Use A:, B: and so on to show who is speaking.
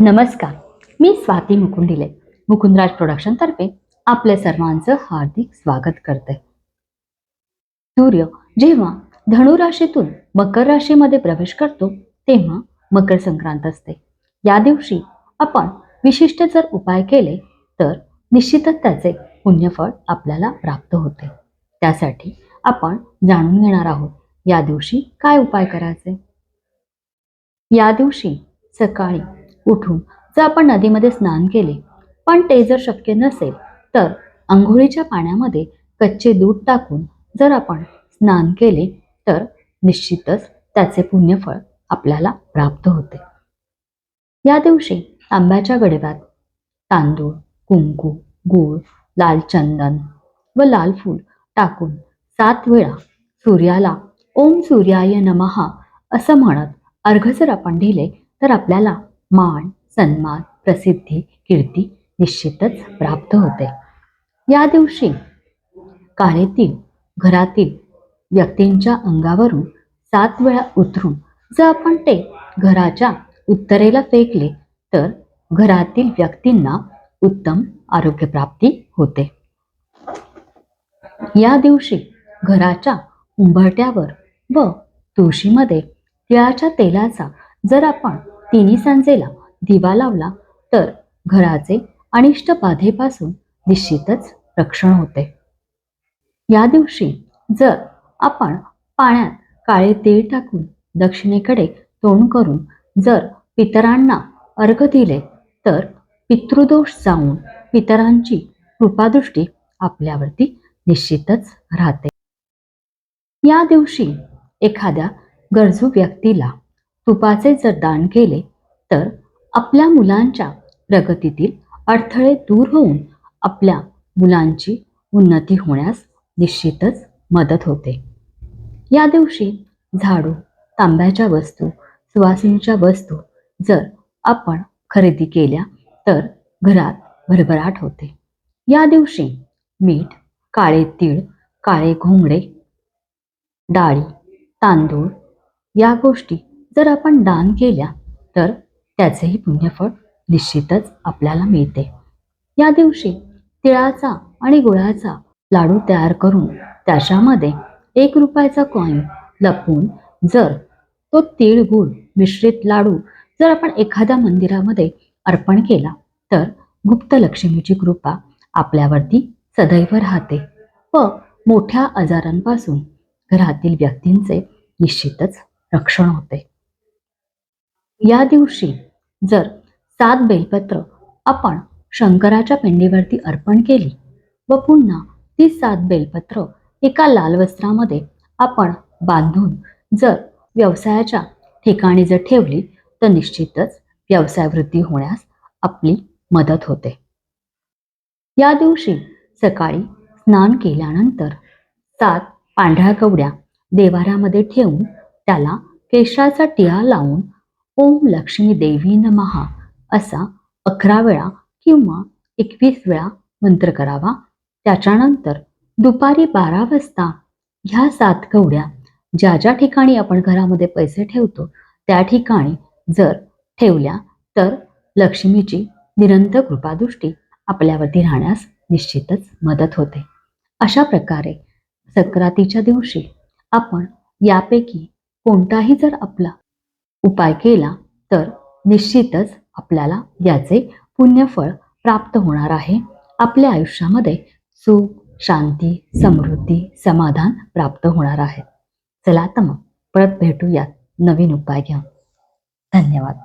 A: नमस्कार मी स्वाती मुकुंडिले मुकुंदराज प्रोडक्शन तर्फे आपल्या सर्वांचं हार्दिक स्वागत करते. सूर्य जेव्हा धनुराशीतून मकर राशीमध्ये प्रवेश करतो तेव्हा मकर संक्रांत असते. या दिवशी आपण विशिष्ट जर उपाय केले तर निश्चितच त्याचे पुण्यफळ आपल्याला प्राप्त होते. त्यासाठी आपण जाणून घेणार आहोत या दिवशी काय उपाय करायचे? या दिवशी सकाळी उठून जर आपण नदीमध्ये स्नान केले पण ते जर शक्य नसेल तर आंघोळीच्या पाण्यामध्ये कच्चे दूध टाकून जर आपण स्नान केले तर निश्चितच त्याचे पुण्यफळ आपल्याला प्राप्त होते. या दिवशी तांब्याच्या गडव्यात तांदूळ कुंकू गूळ लाल चंदन व लाल फूल टाकून सात वेळा सूर्याला ओम सूर्याय नमहा असं म्हणत अर्घ जर आपण दिले तर आपल्याला मान सन्मान प्रसिद्धी कीर्ती निश्चितच प्राप्त होते. या दिवशी काळेतील घरातील व्यक्तींच्या अंगावरून सात वेळा उतरून जर आपण ते घराच्या उत्तरेला फेकले तर घरातील व्यक्तींना उत्तम आरोग्यप्राप्ती होते. या दिवशी घराच्या उंबरट्यावर व तुळशीमध्ये तिळाच्या तेलाचा जर आपण तिन्ही सांजेला दिवा लावला तर घराचे अनिष्ट बाधेपासून निश्चितच रक्षण होते. या दिवशी जर आपण पाण्यात काळे तीळ टाकून दक्षिणेकडे तोंड करून जर पितरांना अर्घ दिले तर पितृदोष जाऊन पितरांची कृपादृष्टी आपल्यावरती निश्चितच राहते. या दिवशी एखाद्या गरजू व्यक्तीला तुपाचे जर दान केले तर आपल्या मुलांच्या प्रगतीतील अडथळे दूर होऊन आपल्या मुलांची उन्नती होण्यास निश्चितच मदत होते. या दिवशी झाडू तांब्याच्या वस्तू सुवासिनीच्या वस्तू जर आपण खरेदी केल्या तर घरात भरभराट होते. या दिवशी मीठ काळे तीळ काळे घोंगडे डाळी तांदूळ या गोष्टी जर आपण दान केल्या तर त्याचेही पुण्यफळ निश्चितच आपल्याला मिळते. या दिवशी तिळाचा आणि गुळाचा लाडू तयार करून त्याच्यामध्ये एक रुपयाचा कॉईन लपवून जर तो तीळ गुळ मिश्रित लाडू जर आपण एखाद्या मंदिरामध्ये अर्पण केला तर गुप्त लक्ष्मीची कृपा आपल्यावरती सदैव राहते व मोठ्या आजारांपासून घरातील व्यक्तींचे निश्चितच रक्षण होते. या दिवशी जर सात बेलपत्र आपण शंकराच्या पिंडीवरती अर्पण केली व पुन्हा ती सात बेलपत्र एका लाल वस्त्रामध्ये आपण बांधून जर व्यवसायाच्या ठिकाणी जर ठेवली तर निश्चितच व्यवसाय वृद्धी होण्यास आपली मदत होते. या दिवशी सकाळी स्नान केल्यानंतर सात पांढऱ्या कवड्या देवाऱ्यामध्ये ठेवून त्याला केशाचा टिळा लावून ओम लक्ष्मी देवी नमहा असा अकरा वेळा किंवा एकवीस वेळा मंत्र करावा. त्याच्यानंतर दुपारी बारा वाजता ह्या सात कवड्या ज्या ज्या ठिकाणी आपण घरामध्ये पैसे ठेवतो त्या ठिकाणी जर ठेवल्या तर लक्ष्मीची निरंतर कृपादृष्टी आपल्यावरती राहण्यास निश्चितच मदत होते. अशा प्रकारे संक्रांतीच्या दिवशी आपण यापैकी कोणताही जर आपला उपाय केला तर निश्चितच आपल्याला याचे पुण्यफळ प्राप्त होणार आहे. आपल्या आयुष्यामध्ये सुख शांती समृद्धी समाधान प्राप्त होणार आहे. चला तर मग परत भेटूयात. नवीन उपाय घेऊन धन्यवाद.